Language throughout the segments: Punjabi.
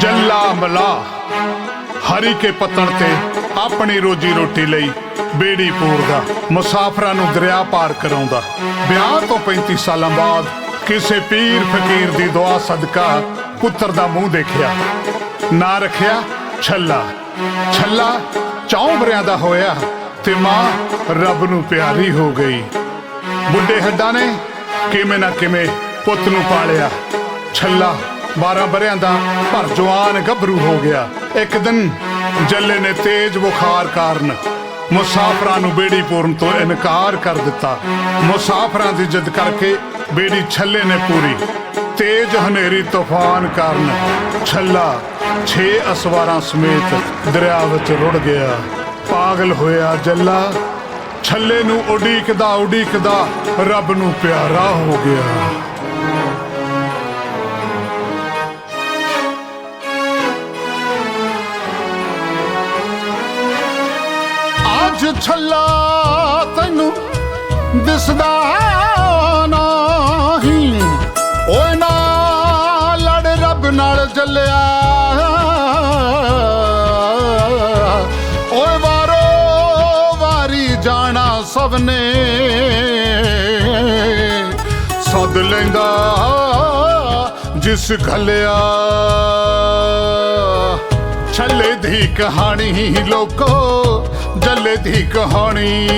ਜੱਲਾ ਮਲਾ। ਹਰੀ ਕੇ ਪੱਤਣ ਤੇ ਆਪਣੀ ਰੋਜੀ ਰੋਟੀ ਲਈ ਬੇੜੀ ਪੂਰਦਾ, ਮੁਸਾਫਰਾਂ ਨੂੰ ਦਰਿਆ ਪਾਰ ਕਰਾਉਂਦਾ। ਵਿਆਹ ਤੋਂ 35 ਸਾਲਾਂ ਬਾਅਦ ਕਿਸੇ ਪੀਰ ਫਕੀਰ ਦੀ ਦੁਆ ਸਦਕਾ ਪੁੱਤਰ ਦਾ ਮੂੰਹ ਦੇਖਿਆ। ਨਾਂ ਰੱਖਿਆ, ਛੱਲਾ। ਛੱਲਾ ਚੌਂਬਰਿਆਂ ਦਾ ਹੋਇਆ ਤੇ ਮਾਂ ਰੱਬ ਨੂੰ ਪਿਆਰੀ ਹੋ ਗਈ। ਬੁੱਢੇ ਹੱਡਾਂ ਨੇ ਕਿਵੇਂ ਨਾ ਕਿਵੇਂ ਪੁੱਤ ਨੂੰ ਪਾਲਿਆ। ਛੱਲਾ 12 ਬਰਿਆਂ ਦਾ ਪਰ ਜਵਾਨ ਗੱਭਰੂ ਹੋ ਗਿਆ। ਇੱਕ ਦਿਨ ਜੱਲੇ ਨੇ ਤੇਜ਼ ਬੁਖਾਰ ਕਾਰਨ ਮੁਸਾਫਰਾਂ ਨੂੰ ਬੇੜੀ ਪੂਰਨ ਤੋਂ ਇਨਕਾਰ ਕਰ ਦਿੱਤਾ। ਮੁਸਾਫਰਾਂ ਦੀ ਜਿੱਦ ਕਰਕੇ ਬੇੜੀ ਛੱਲੇ ਨੇ ਪੂਰੀ। ਤੇਜ਼ ਹਨੇਰੀ ਤੂਫਾਨ ਕਾਰਨ ਛੱਲਾ 6 ਅਸਵਾਰਾਂ ਸਮੇਤ ਦਰਿਆ ਵਿੱਚ ਰੁੜ ਗਿਆ। ਪਾਗਲ ਹੋਇਆ ਜੱਲਾ ਛੱਲੇ ਨੂੰ ਉਡੀਕਦਾ ਉਡੀਕਦਾ ਰੱਬ ਨੂੰ ਪਿਆਰਾ ਹੋ ਗਿਆ। ਅੱਜ ਛੱਲਾ ਤੈਨੂੰ ਦਿਸਦਾ ਨਹੀਂ। ਓਏ ਨਾ ਲੜ ਰੱਬ ਨਾਲ ਚੱਲਿਆ ਓਏ ਵਾਰੋ ਵਾਰੀ ਜਾਣਾ ਸਭ ਨੇ। ਸੱਦ ਲੈਂਦਾ ਜਿਸ ਘਲਿਆ। ਛੱਲੇ ਦੀ ਕਹਾਣੀ ਲੋਕੋ, ਜੱਲੇ ਦੀ ਕਹਾਣੀ।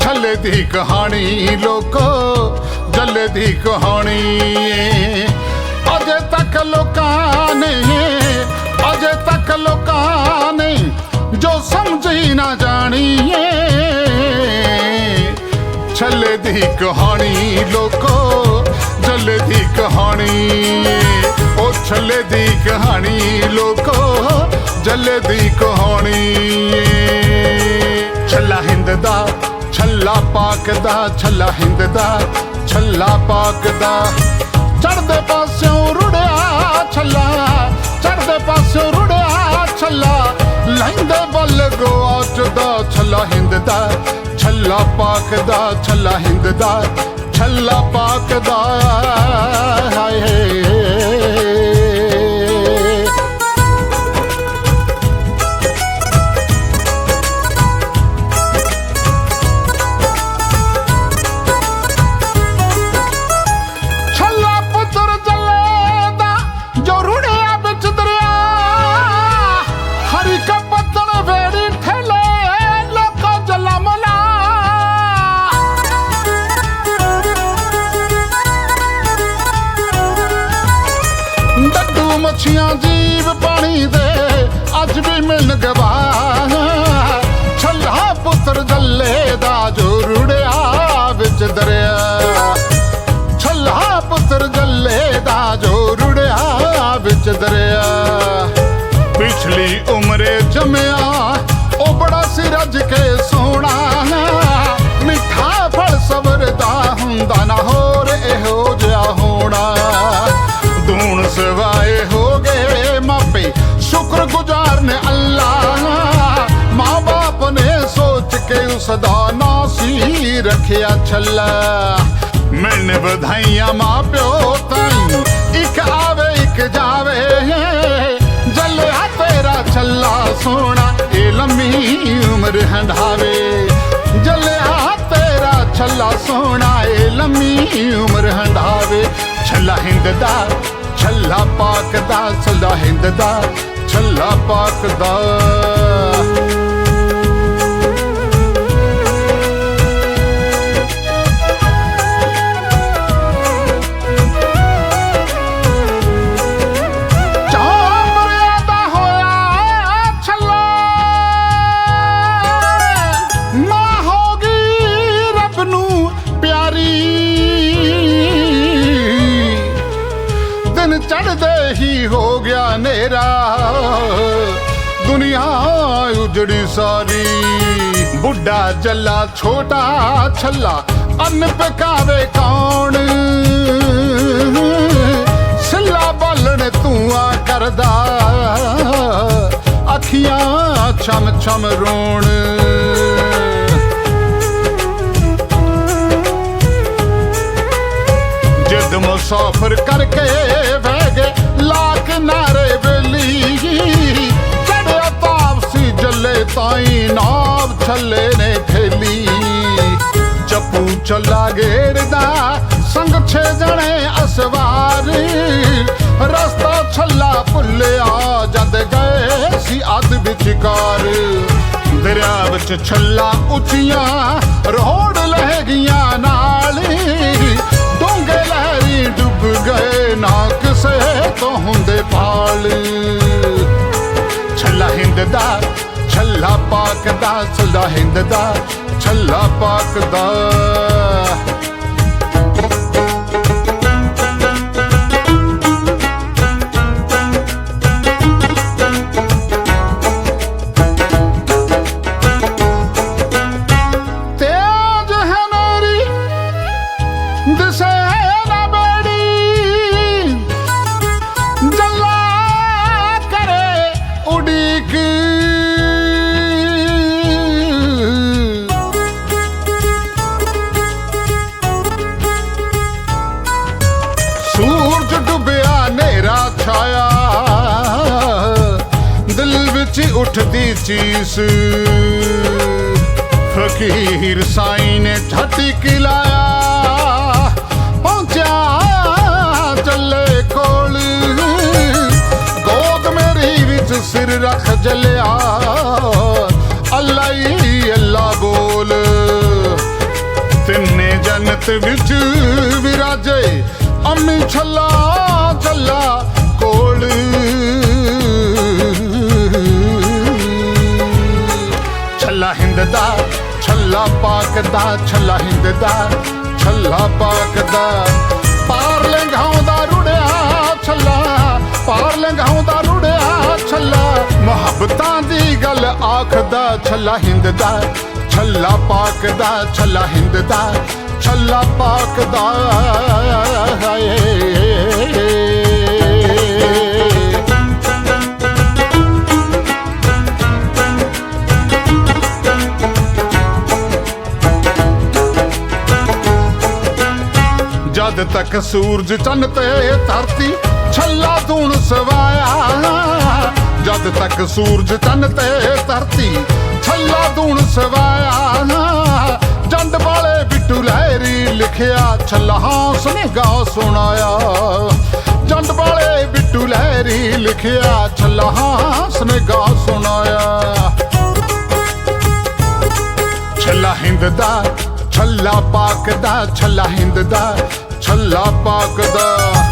ਛੱਲੇ ਦੀ ਕਹਾਣੀ ਲੋਕੋ, ਜੱਲੇ ਦੀ ਕਹਾਣੀ। ਅਜੇ ਤੱਕ ਲੋਕਾਂ ਨੇ, ਅਜੇ ਤੱਕ ਲੋਕਾਂ ਨੇ ਜੋ ਸਮਝੀ ਨਾ ਜਾਣੀ ਛੱਲੇ ਦੀ ਕਹਾਣੀ ਲੋਕੋ, ਜੱਲੇ ਦੀ ਕਹਾਣੀ। ਛੱਲੇ ਦੀ ਕਹਾਣੀ ਲੋਕੋ, ਜੱਲੇ ਦੀ ਕਹਾਣੀ। ਛੱਲਾ ਹਿੰਦ ਦਾ ਛੱਲਾ ਪਾਕ ਦਾ ਛੱਲਾ ਹਿੰਦ ਦਾ ਛੱਲਾ ਪਾਕ ਦਾ ਚੜਦੇ ਪਾਸਿਓਂ ਰੁੜਿਆ ਛੱਲਾ ਚੜਦੇ ਪਾਸਿਓਂ ਰੁੜਿਆ ਛੱਲਾ। ਲੈਂਦੇ ਵੱਲ ਗੋਆਚ ਦਾ ਛੱਲਾ ਹਿੰਦ ਦਾ ਛੱਲਾ ਪਾਕ ਦਾ ਛੱਲਾ ਹਿੰਦ ਦਾ ਛੱਲਾ ਪਾਕ ਦਾ ਹਾਏ ਅੱਜ ਵੀ ਕੇ ਉਸ ਸੀ ਰੱਖਿਆ ਛੱਲਾ। ਮਿਲਣ ਵਧਾਈਆਂ ਮਾਂ ਪਿਓ ਤਾਈ, ਇੱਕ ਆਵੇ, ਇੱਕ ਜਾਵੇ। ਜੱਲਿਆ ਤੇਰਾ ਛੱਲਾ ਸੋਹਣਾ, ਇਹ ਲੰਮੀ ਉਮਰ ਹੰਢਾਵੇ। ਜਲਿਆ ਤੇਰਾ ਛੱਲਾ ਸੋਹਣਾ, ਇਹ ਲੰਮੀ ਉਮਰ ਹੰਢਾਵੇ। ਛੱਲਾ ਹਿੰਦ ਦਾ ਛੱਲਾ ਪਾਕ ਦਾ ਛੱਲਾ ਹਿੰਦ ਦਾ ਛੱਲਾ ਪਾਕ ਦਾ ਚੜਦੇ ਹੀ ਹੋ ਗਿਆ ਨੇਰਾ ਦੁਨੀਆ ਉਜੜੀ ਸਾਰੀ। ਬੁੱਢਾ ਜੱਲਾ, ਛੋਟਾ ਛੱਲਾ ਅੰਨ ਪਕਾਵੇ ਕੌਣ? ਸਿੱਲਾ ਬਾਲਣ ਧੂਆਂ ਕਰਦਾ। ਅੱਖੀਆਂ ਛਮ ਛਮ ਰੋਣ। ਜਦ ਮੁਸਾਫਰ ਕਰਕੇ ਛੱਲਾ ਚੱਲਾ ਗੇੜਦਾ ਸੰਗ ਛੇ ਜਣੇ ਅਸਵਾਰ। ਰਸਤਾ ਛੱਲਾ ਭੁੱਲਿਆ ਜਦ ਗਏ ਸੀ ਅੱਧ ਵਿਚਕਾਰ। ਦਰਿਆ ਵਿੱਚ ਛੱਲਾ ਉੱਚੀਆਂ ਰੋੜ ਲਹਿ ਗਈਆਂ ਨਾਲ। ਡੂੰਘੇ ਲਹਿਰੀ ਡੁੱਬ ਗਏ ਨਾ ਕਿਸੇ ਤੋਂ ਹੁੰਦੇ ਪਾਲ ਛੱਲਾ ਹਿੰਦ ਦਾ ਛੱਲਾ ਪਾਕ ਦਾ ਛੱਲਾ ਹਿੰਦ ਦਾ ਛੱਲਾ ਪਾਕ ਦਾ ਤੇਜ ਦਿਲ ਉੱਠਦੀ ਚੀਸ। ਫਕੀਰ ਸਾਈਂ ਨੇ ਛਾਤੀ ਕਿਲਾਇਆ, ਪਹੁੰਚਿਆ ਚੱਲੇ ਕੋਲ। ਗੋਦ ਮੇਰੀ ਵਿੱਚ ਸਿਰ ਰੱਖ ਜਲਿਆ ਅੱਲਾ ਹੀ ਅੱਲਾ ਬੋਲ ਤਿੰਨੇ ਜੰਨਤ ਵਿੱਚ ਵਿਰਾਜੇ, ਅੰਮੀ ਛੱਲਾ ਛੱਲਾ ਛੱਲਾ ਹਿੰਦ ਦਾ ਛੱਲਾ ਪਾਕ ਦਾ ਛੱਲਾ ਹਿੰਦ ਦਾ ਛੱਲਾ ਪਾਕ ਦਾ ਪਾਰ ਲੰਘਾਉਂਦਾ ਰੁੜਿਆ ਛੱਲਾ, ਪਾਰ ਲੰਘਾਉਂਦਾ ਰੁੜਿਆ ਛੱਲਾ। ਮੁਹੱਬਤਾਂ ਦੀ ਗੱਲ ਆਖਦਾ, ਛੱਲਾ ਹਿੰਦ ਦਾ ਛੱਲਾ ਪਾਕ ਦਾ ਛੱਲਾ ਹਿੰਦ ਦਾ ਛੱਲਾ ਪਾਕ ਦਾ ਹਾਏ ਜਦ ਤੱਕ ਸੂਰਜ ਚੰਨ ਤੇ ਧਰਤੀ ਛੱਲਾ ਧੂਣ ਸਵਾਇਆ। ਜਦ ਤੱਕ ਸੂਰਜ ਚੰਨ ਤੇ ਧਰਤੀ ਛੱਲਾ ਧੂਣ ਸਵਾਇਆ। ਜੰਡ ਵਾਲੇ ਬਿੱਟੂ ਲਹਿਰੀ ਲਿਖਿਆ ਛੱਲਾ ਗਾ ਸੁਣਾਇਆ। ਜੰਡ ਵਾਲੇ ਬਿੱਟੂ ਲਹਿਰੀ ਲਿਖਿਆ ਛੱਲਾ ਗਾ ਸੁਣਾਇਆ। ਛੱਲਾ ਹਿੰਦ ਦਾ ਛੱਲਾ ਪਾਕ ਦਾ ਛੱਲਾ ਹਿੰਦ ਦਾ ਛੱਲਾ ਪਾਕ ਦਾ